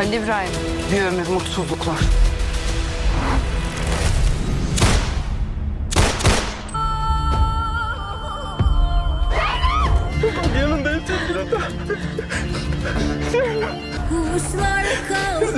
Ali İbrahim. Bir ömür mutsuzluklar. Kuşlar kalktı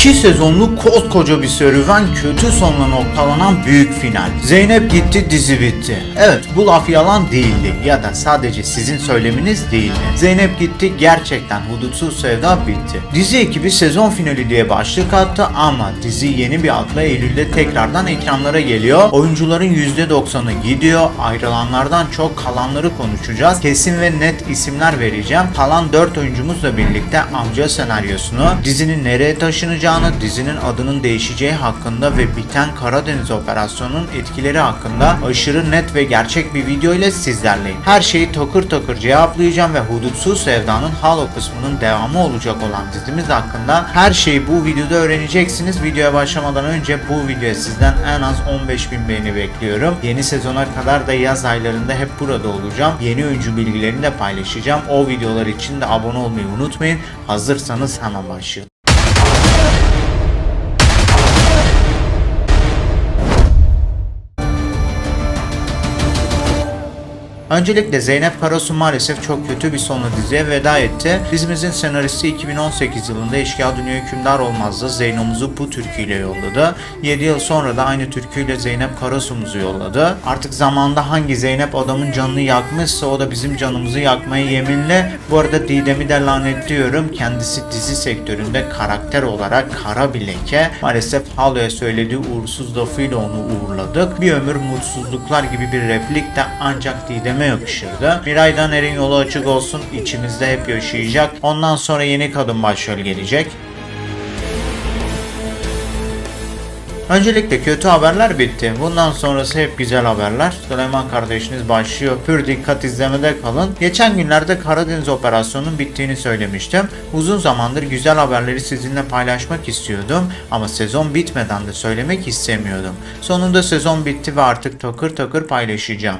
2 sezonluk koskoca bir serüven kötü sonla noktalanan büyük final. Zeynep gitti dizi bitti. Evet bu laf yalan değildi ya da sadece sizin söyleminiz değildi. Zeynep gitti gerçekten hudutsuz sevda bitti. Dizi ekibi sezon finali diye başlık attı ama dizi yeni bir adla Eylül'de tekrardan ekranlara geliyor. Oyuncuların %90'ı gidiyor. Ayrılanlardan çok kalanları konuşacağız. Kesin ve net isimler vereceğim. Kalan 4 oyuncumuzla birlikte amca senaryosunu, dizinin nereye taşınacağı taşınacağını, dizinin adının değişeceği hakkında ve biten Karadeniz operasyonunun etkileri hakkında aşırı net ve gerçek bir video ile sizlerleyim. Her şeyi takır takır cevaplayacağım ve Hudutsuz Sevda'nın Halo kısmının devamı olacak olan dizimiz hakkında her şeyi bu videoda öğreneceksiniz. Videoya başlamadan önce bu videoya sizden en az 15 bin beğeni bekliyorum. Yeni sezona kadar da yaz aylarında hep burada olacağım. Yeni oyuncu bilgilerini de paylaşacağım. O videolar için de abone olmayı unutmayın. Hazırsanız hemen başlayalım. Öncelikle Zeynep Karasu maalesef çok kötü bir sonla diziye veda etti. Dizimizin senaristi 2018 yılında Eşkıya Dünya Hükümdar Olmaz'da Zeyno'muzu bu türküyle yolladı. 7 yıl sonra da aynı türküyle Zeynep Karasu'muzu yolladı. Artık zamanda hangi Zeynep adamın canını yakmışsa o da bizim canımızı yakmaya yeminli. Bu arada Didem'i de lanetliyorum. Kendisi dizi sektöründe karakter olarak kara bir leke. Maalesef Halo'ya söylediği uğursuz lafıyla onu uğurladık. Bir ömür mutsuzluklar gibi bir replik de ancak Didem'e yakışırdı. Miray'dan Er'in yolu açık olsun içimizde hep yaşayacak. Ondan sonra yeni kadın başrol gelecek. Öncelikle kötü haberler bitti. Bundan sonrası hep güzel haberler. Süleyman kardeşiniz başlıyor. Pür dikkat izlemede kalın. Geçen günlerde Karadeniz operasyonunun bittiğini söylemiştim. Uzun zamandır güzel haberleri sizinle paylaşmak istiyordum ama sezon bitmeden de söylemek istemiyordum. Sonunda sezon bitti ve artık takır takır paylaşacağım.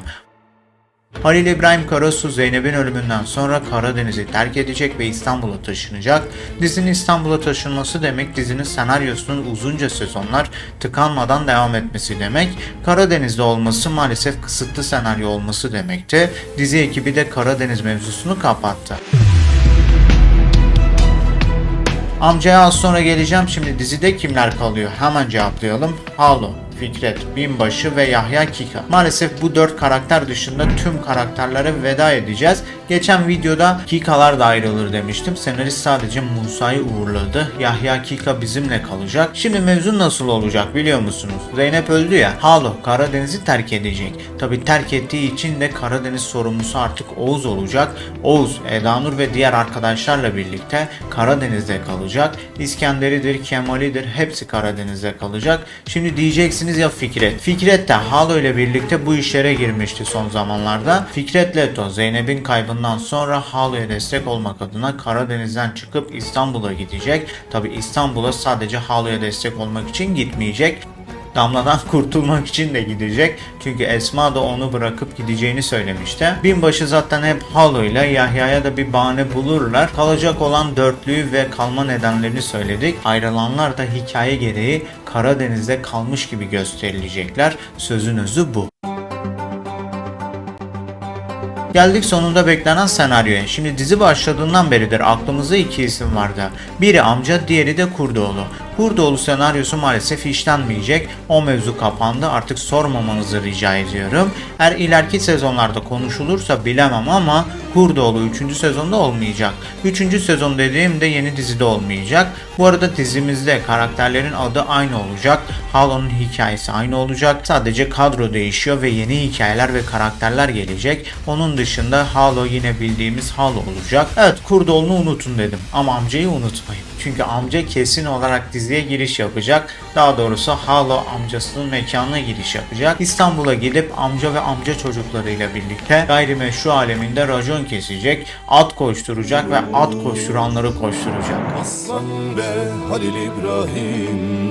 Halil İbrahim Karasu Zeynep'in ölümünden sonra Karadeniz'i terk edecek ve İstanbul'a taşınacak. Dizinin İstanbul'a taşınması demek dizinin senaryosunun uzunca sezonlar tıkanmadan devam etmesi demek. Karadeniz'de olması maalesef kısıtlı senaryo olması demekti. Dizi ekibi de Karadeniz mevzusunu kapattı. Amcaya az sonra geleceğim. Şimdi dizide kimler kalıyor? Hemen cevaplayalım. Halo, Fikret, Binbaşı ve Yahya Kika. Maalesef bu dört karakter dışında tüm karakterlere veda edeceğiz. Geçen videoda Kikalar da ayrılır demiştim. Senarist sadece Musa'yı uğurladı. Yahya Kika bizimle kalacak. Şimdi mevzu nasıl olacak biliyor musunuz? Zeynep öldü ya. Halo Karadeniz'i terk edecek. Tabi terk ettiği için de Karadeniz sorumlusu artık Oğuz olacak. Oğuz, Edanur ve diğer arkadaşlarla birlikte Karadeniz'de kalacak. İskenderidir, Kemal'idir hepsi Karadeniz'de kalacak. Şimdi diyeceksiniz ya Fikret. Fikret de Halo ile birlikte bu işlere girmişti son zamanlarda. Fikret Leto Zeynep'in kaybından sonra Halo'ya destek olmak adına Karadeniz'den çıkıp İstanbul'a gidecek. Tabi İstanbul'a sadece Halo'ya destek olmak için gitmeyecek. Damla'dan kurtulmak için de gidecek. Çünkü Esma da onu bırakıp gideceğini söylemişti. Binbaşı zaten hep Halo ile Yahya'ya da bir bahane bulurlar. Kalacak olan dörtlüyü ve kalma nedenlerini söyledik. Ayrılanlar da hikaye gereği Karadeniz'de kalmış gibi gösterilecekler. Sözün özü bu. Geldik sonunda beklenen senaryoya. Şimdi dizi başladığından beridir aklımızda iki isim vardı. Biri amca, diğeri de Kurdoğlu. Kurdoğlu senaryosu maalesef işlenmeyecek. O mevzu kapandı. Artık sormamanızı rica ediyorum. Eğer ileriki sezonlarda konuşulursa bilemem ama Kurdoğlu 3. sezonda olmayacak. 3. sezon dediğimde yeni dizide olmayacak. Bu arada dizimizde karakterlerin adı aynı olacak. Halo'nun hikayesi aynı olacak. Sadece kadro değişiyor ve yeni hikayeler ve karakterler gelecek. Onun dışında Halo yine bildiğimiz Halo olacak. Evet Kurdoğlu'nu unutun dedim ama amcayı unutmayın. Çünkü amca kesin olarak diziye giriş yapacak. Daha doğrusu Halo amcasının mekanına giriş yapacak. İstanbul'a gidip amca ve amca çocuklarıyla birlikte gayrimeşru aleminde racon kesecek, at koşturacak ve at koşturanları koşturacak. Aslan be Halil İbrahim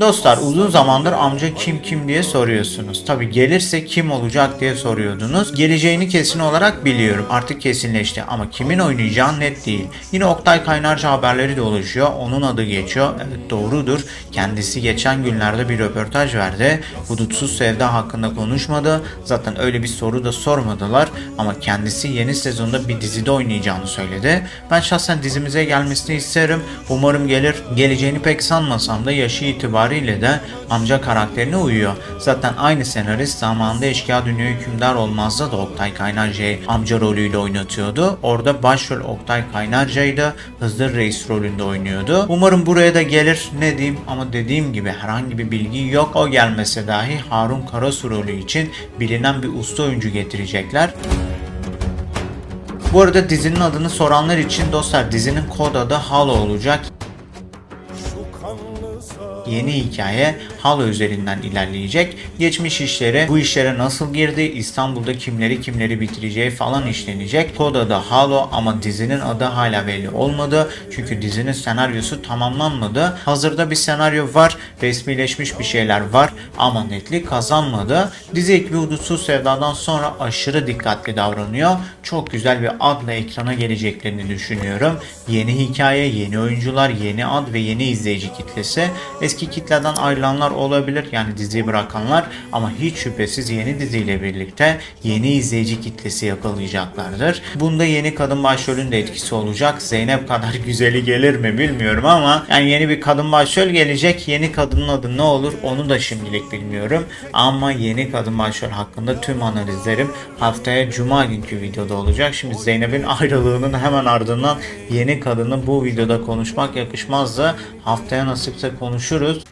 Dostlar uzun zamandır amca kim kim diye soruyorsunuz. Tabi gelirse kim olacak diye soruyordunuz. Geleceğini kesin olarak biliyorum. Artık kesinleşti ama kimin oynayacağı net değil. Yine Oktay Kaynarca haberleri de. Onun adı geçiyor. Evet doğrudur. Kendisi geçen günlerde bir röportaj verdi. Hudutsuz Sevda hakkında konuşmadı. Zaten öyle bir soru da sormadılar. Ama kendisi yeni sezonda bir dizide oynayacağını söyledi. Ben şahsen dizimize gelmesini isterim. Umarım gelir. Geleceğini pek sanmasam da yaşı itibariyle de amca karakterine uyuyor. Zaten aynı senarist zamanında Eşkıya Dünya Hükümdar Olmaz'da da Oktay Kaynarca'yı amca rolüyle oynatıyordu. Orada başrol Oktay Kaynarca'ydı. Hızır Reis rolünde oynuyordu. Umarım buraya da gelir. Ne diyeyim ama dediğim gibi herhangi bir bilgi yok. O gelmese dahi Harun Karasu rolü için bilinen bir usta oyuncu getirecekler. Bu arada dizinin adını soranlar için dostlar dizinin kod adı Halo olacak. Yeni hikaye Halo üzerinden ilerleyecek. Geçmiş işleri, bu işlere nasıl girdi, İstanbul'da kimleri kimleri bitireceği falan işlenecek. Kod adı Halo ama dizinin adı hala belli olmadı. Çünkü dizinin senaryosu tamamlanmadı. Hazırda bir senaryo var, resmileşmiş bir şeyler var ama netlik kazanmadı. Dizi ekibi Hudutsuz Sevda'dan sonra aşırı dikkatli davranıyor. Çok güzel bir adla ekrana geleceklerini düşünüyorum. Yeni hikaye, yeni oyuncular, yeni ad ve yeni izleyici kitlesi. Eski kitleden ayrılanlar olabilir yani diziyi bırakanlar ama hiç şüphesiz yeni diziyle birlikte yeni izleyici kitlesi yakalayacaklardır. Bunda yeni kadın başrolün de etkisi olacak. Zeynep kadar güzeli gelir mi bilmiyorum ama yani yeni bir kadın başrol gelecek. Yeni kadının adı ne olur onu da şimdilik bilmiyorum. Ama yeni kadın başrol hakkında tüm analizlerim haftaya cuma günkü videoda olacak. Şimdi Zeynep'in ayrılığının hemen ardından yeni kadını bu videoda konuşmak yakışmazdı. Haftaya nasipse konuşuruz.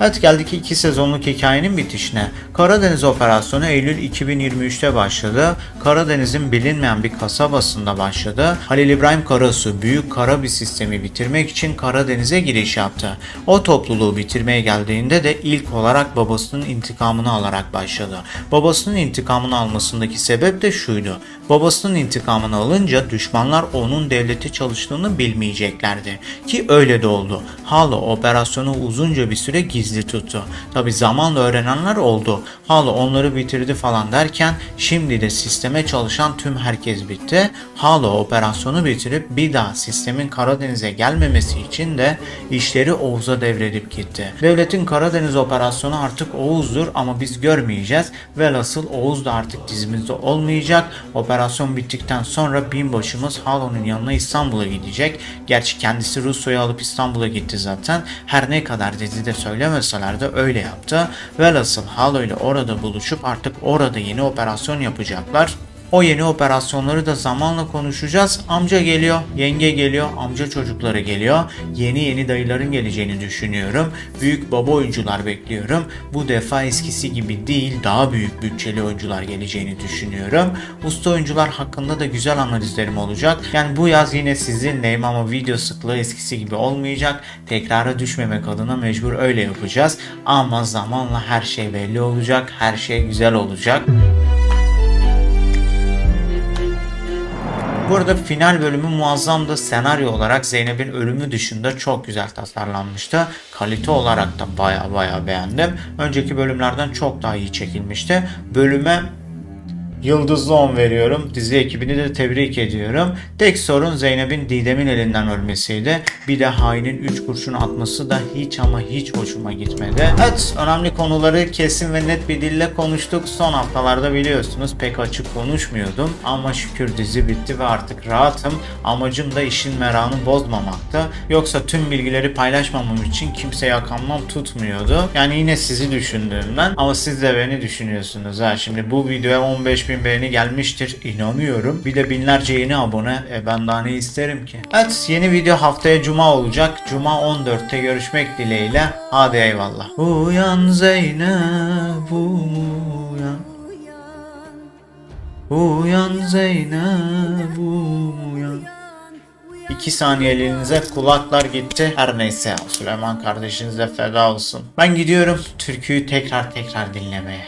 Evet geldik iki sezonluk hikayenin bitişine. Karadeniz operasyonu Eylül 2023'te başladı. Karadeniz'in bilinmeyen bir kasabasında başladı. Halil İbrahim Karasu büyük kara bir sistemi bitirmek için Karadeniz'e giriş yaptı. O topluluğu bitirmeye geldiğinde de ilk olarak babasının intikamını alarak başladı. Babasının intikamını almasındaki sebep de şuydu. Babasının intikamını alınca düşmanlar onun devleti çalıştığını bilmeyeceklerdi. Ki öyle de oldu. Halo operasyonu uzunca bir süre gizli tuttu. Tabi zamanla öğrenenler oldu. Halo onları bitirdi falan derken şimdi de sisteme çalışan tüm herkes bitti. Halo operasyonu bitirip bir daha sistemin Karadeniz'e gelmemesi için de işleri Oğuz'a devredip gitti. Devletin Karadeniz operasyonu artık Oğuz'dur ama biz görmeyeceğiz. Velhasıl Oğuz da artık dizimizde olmayacak. Operasyon bittikten sonra binbaşımız Halo'nun yanına İstanbul'a gidecek. Gerçi kendisi Russo'yu alıp İstanbul'a gitti zaten. Her ne kadar dizide söylemeseler de öyle yaptı. Velhasıl Halo ile orada buluşup artık orada yeni operasyon yapacaklar. O yeni operasyonları da zamanla konuşacağız. Amca geliyor, yenge geliyor, amca çocukları geliyor. Yeni yeni dayıların geleceğini düşünüyorum. Büyük baba oyuncular bekliyorum. Bu defa eskisi gibi değil, daha büyük bütçeli oyuncular geleceğini düşünüyorum. Usta oyuncular hakkında da güzel analizlerim olacak. Yani bu yaz yine sizinleyim ama video sıklığı eskisi gibi olmayacak. Tekrara düşmemek adına mecbur öyle yapacağız. Ama zamanla her şey belli olacak, her şey güzel olacak. Bu arada final bölümü muazzamdı. Senaryo olarak Zeynep'in ölümü dışında çok güzel tasarlanmıştı. Kalite olarak da baya baya beğendim. Önceki bölümlerden çok daha iyi çekilmişti. Bölüme Yıldızlı 10 veriyorum. Dizi ekibini de tebrik ediyorum. Tek sorun Zeynep'in Didem'in elinden ölmesiydi. Bir de hainin 3 kurşun atması da hiç ama hiç hoşuma gitmedi. Evet önemli konuları kesin ve net bir dille konuştuk. Son haftalarda biliyorsunuz pek açık konuşmuyordum. Ama şükür dizi bitti ve artık rahatım. Amacım da işin meranı bozmamaktı. Yoksa tüm bilgileri paylaşmamam için kimseye akanmam tutmuyordu. Yani yine sizi düşündüğümden ama siz de beni düşünüyorsunuz ha. Şimdi bu videoya 15 bin beğeni gelmiştir. inanıyorum. Bir de binlerce yeni abone. E ben daha ne isterim ki? Evet yeni video haftaya cuma olacak. Cuma 14'te görüşmek dileğiyle. Hadi eyvallah. Uyan Zeynep uyan. Uyan Zeynep uyan. İki saniyeliğinize kulaklar gitti. Her neyse Süleyman kardeşinize feda olsun. Ben gidiyorum türküyü tekrar tekrar dinlemeye.